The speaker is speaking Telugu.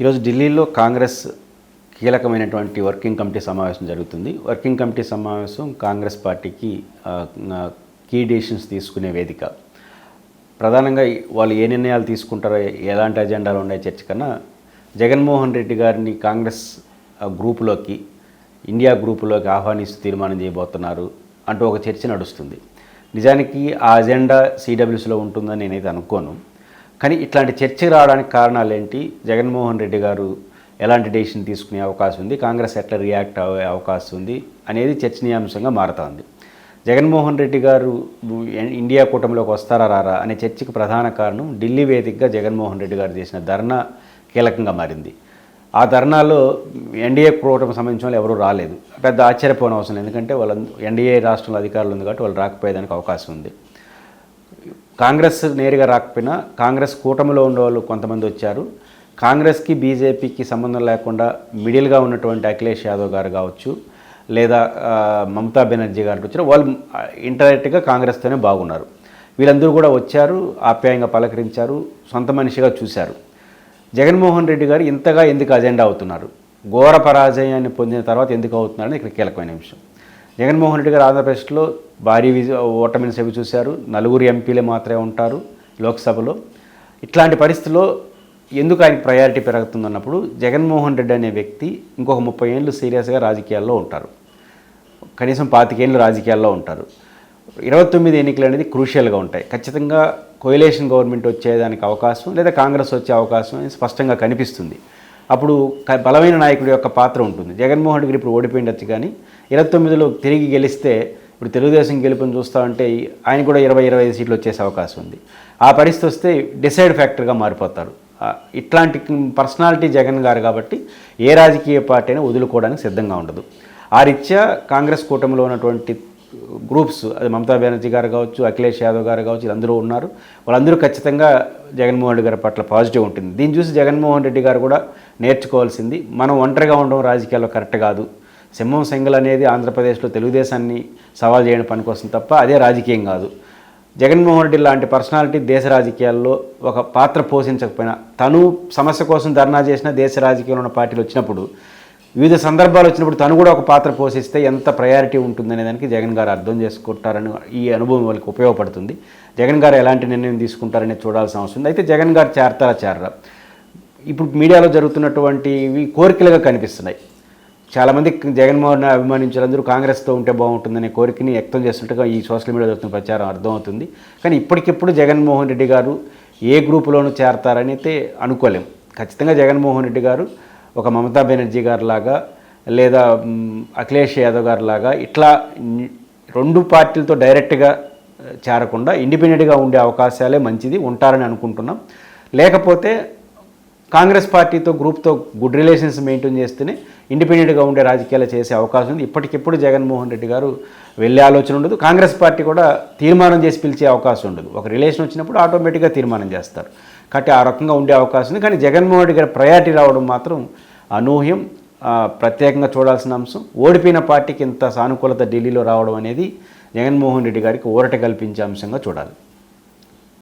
ఈరోజు ఢిల్లీలో కాంగ్రెస్ కీలకమైనటువంటి వర్కింగ్ కమిటీ సమావేశం జరుగుతుంది. వర్కింగ్ కమిటీ సమావేశం కాంగ్రెస్ పార్టీకి కీ డెసిషన్స్ తీసుకునే వేదిక. ప్రధానంగా వాళ్ళు ఏ నిర్ణయాలు తీసుకుంటారో ఎలాంటి అజెండాలు ఉన్నాయి చర్చ కన్నా జగన్మోహన్ రెడ్డి గారిని కాంగ్రెస్ గ్రూపులోకి ఇండియా గ్రూపులోకి ఆహ్వానిస్తూ తీర్మానం చేయబోతున్నారు అంటూ ఒక చర్చ నడుస్తుంది. నిజానికి ఆ అజెండా సిడబ్ల్యూసీలో ఉంటుందని నేనైతే అనుకోను. కానీ ఇట్లాంటి చర్చ రావడానికి కారణాలు ఏంటి? జగన్మోహన్ రెడ్డి గారు ఎలాంటి డెసిషన్ తీసుకునే అవకాశం ఉంది? కాంగ్రెస్ ఎట్లా రియాక్ట్ అయ్యే అవకాశం ఉంది? అనేది చర్చనీయాంశంగా మారుతోంది. జగన్మోహన్ రెడ్డి గారు ఇండియా కూటమిలోకి వస్తారా రారా అనే చర్చకు ప్రధాన కారణం ఢిల్లీ వేదికగా జగన్మోహన్ రెడ్డి గారు చేసిన ధర్నా కీలకంగా మారింది. ఆ ధర్నాలో ఎన్డీఏ కూటమి సంబంధించిన వాళ్ళు ఎవరూ రాలేదు. పెద్ద ఆశ్చర్యపోయిన అవసరం ఎందుకంటే వాళ్ళ ఎన్డీఏ రాష్ట్రంలో అధికారులు ఉంది కాబట్టి వాళ్ళు రాకపోయేదానికి అవకాశం ఉంది. కాంగ్రెస్ నేరుగా రాకపోయినా కాంగ్రెస్ కూటమిలో ఉండేవాళ్ళు కొంతమంది వచ్చారు. కాంగ్రెస్కి బీజేపీకి సంబంధం లేకుండా మిడిల్గా ఉన్నటువంటి అఖిలేష్ యాదవ్ గారు కావచ్చు లేదా మమతా బెనర్జీ గారు వచ్చారు వాళ్ళు ఇంటరెక్ట్గా కాంగ్రెస్తోనే బాగున్నారు. వీళ్ళందరూ కూడా వచ్చారు ఆప్యాయంగా పలకరించారు సొంత మనిషిగా చూశారు. జగన్మోహన్ రెడ్డి గారు ఇంతగా ఎందుకు అజెండా అవుతున్నారు? ఘోర పరాజయాన్ని పొందిన తర్వాత ఎందుకు అవుతున్నారని ఇక్కడ కీలకమైన విషయం జగన్మోహన్ రెడ్డి గారు ఆంధ్రప్రదేశ్లో భారీ విజ ఓటమిని సెవి చూశారు. నలుగురు ఎంపీలే మాత్రమే ఉంటారు లోక్సభలో. ఇట్లాంటి పరిస్థితుల్లో ఎందుకు ఆయనకి ప్రయారిటీ పెరుగుతుందన్నప్పుడు జగన్మోహన్ రెడ్డి అనే వ్యక్తి ఇంకొక ముప్పై ఏళ్ళు సీరియస్గా రాజకీయాల్లో ఉంటారు. కనీసం పాతికేళ్ళు రాజకీయాల్లో ఉంటారు. ఇరవై తొమ్మిది ఎన్నికలు అనేది క్రూషియల్గా ఉంటాయి. ఖచ్చితంగా కోయిలేషన్ గవర్నమెంట్ వచ్చేదానికి అవకాశం లేదా కాంగ్రెస్ వచ్చే అవకాశం అనేది స్పష్టంగా కనిపిస్తుంది. అప్పుడు బలమైన నాయకుడి యొక్క పాత్ర ఉంటుంది. జగన్మోహన్ రెడ్డి ఇప్పుడు ఓడిపోయిండొచ్చు కానీ ఇరవై తొమ్మిదిలో తిరిగి గెలిస్తే ఇప్పుడు తెలుగుదేశం గెలుపుని చూస్తా ఉంటే ఆయన కూడా ఇరవై ఇరవై ఐదు సీట్లు వచ్చేసే అవకాశం ఉంది. ఆ పరిస్థితి వస్తే డిసైడ్ ఫ్యాక్టర్గా మారిపోతారు. ఇట్లాంటి పర్సనాలిటీ జగన్ గారు కాబట్టి ఏ రాజకీయ పార్టీ అయినా వదులుకోవడానికి సిద్ధంగా ఉండదు. ఆ రీత్యా కాంగ్రెస్ కూటమిలో ఉన్నటువంటి గ్రూప్స్ అది మమతా బెనర్జీ గారు కావచ్చు అఖిలేష్ యాదవ్ గారు కావచ్చు అందరూ ఉన్నారు. వాళ్ళందరూ ఖచ్చితంగా జగన్మోహన్ రెడ్డి గారి పట్ల పాజిటివ్ ఉంటుంది. దీన్ని చూసి జగన్మోహన్ రెడ్డి గారు కూడా నేర్చుకోవాల్సింది. మనం ఒంటరిగా ఉండడం రాజకీయాల్లో కరెక్ట్ కాదు. సింహం సింగల్ అనేది ఆంధ్రప్రదేశ్లో తెలుగుదేశాన్ని సవాల్ చేయడం పనికొసం తప్ప అదే రాజకీయం కాదు. జగన్మోహన్ రెడ్డి లాంటి పర్సనాలిటీ దేశ రాజకీయాల్లో ఒక పాత్ర పోషించకపోయినా తను సమస్య కోసం ధర్నా చేసిన దేశ రాజకీయంలో ఉన్న పార్టీలు వచ్చినప్పుడు వివిధ సందర్భాలు వచ్చినప్పుడు తను కూడా ఒక పాత్ర పోషిస్తే ఎంత ప్రయారిటీ ఉంటుందనే దానికి జగన్ గారు అర్థం చేసుకుంటారని ఈ అనుభవం వాళ్ళకి ఉపయోగపడుతుంది. జగన్ గారు ఎలాంటి నిర్ణయం తీసుకుంటారనే చూడాల్సిన అవసరం ఉంది. అయితే జగన్ గారు చేరతారా చేరరా? ఇప్పుడు మీడియాలో జరుగుతున్నటువంటివి కోరికలుగా కనిపిస్తున్నాయి. చాలామంది జగన్మోహన్ అభిమానించాలందరూ కాంగ్రెస్తో ఉంటే బాగుంటుందనే కోరికని వ్యక్తం చేస్తున్నట్టుగా ఈ సోషల్ మీడియా జరుగుతున్న ప్రచారం అర్థమవుతుంది. కానీ ఇప్పటికిప్పుడు జగన్మోహన్ రెడ్డి గారు ఏ గ్రూపులోనూ చేరతారని అయితే అనుకోలేం. ఖచ్చితంగా జగన్మోహన్ రెడ్డి గారు ఒక మమతా బెనర్జీ గారు లాగా లేదా అఖిలేష్ యాదవ్ గారు లాగా ఇట్లా రెండు పార్టీలతో డైరెక్ట్గా చేరకుండా ఇండిపెండెంట్గా ఉండే అవకాశాలే మంచిది ఉంటారని అనుకుంటున్నాం. లేకపోతే కాంగ్రెస్ పార్టీతో గ్రూప్తో గుడ్ రిలేషన్స్ మెయింటైన్ చేస్తేనే ఇండిపెండెంట్గా ఉండే రాజకీయాలు చేసే అవకాశం ఉంది. ఇప్పటికిప్పుడు జగన్మోహన్ రెడ్డి గారు వెళ్ళే ఆలోచన ఉండదు. కాంగ్రెస్ పార్టీ కూడా తీర్మానం చేసి పిలిచే అవకాశం ఉండదు. ఒక రిలేషన్ వచ్చినప్పుడు ఆటోమేటిక్గా తీర్మానం చేస్తారు. కాబట్టి ఆ రకంగా ఉండే అవకాశం ఉంది. కానీ జగన్మోహన్ రెడ్డి గారి ప్రయారిటీ రావడం మాత్రం అనూహ్యం. ప్రత్యేకంగా చూడాల్సిన అంశం ఓడిపోయిన పార్టీకి ఇంత సానుకూలత ఢిల్లీలో రావడం అనేది జగన్మోహన్ రెడ్డి గారికి ఊరట కల్పించే అంశంగా చూడాలి.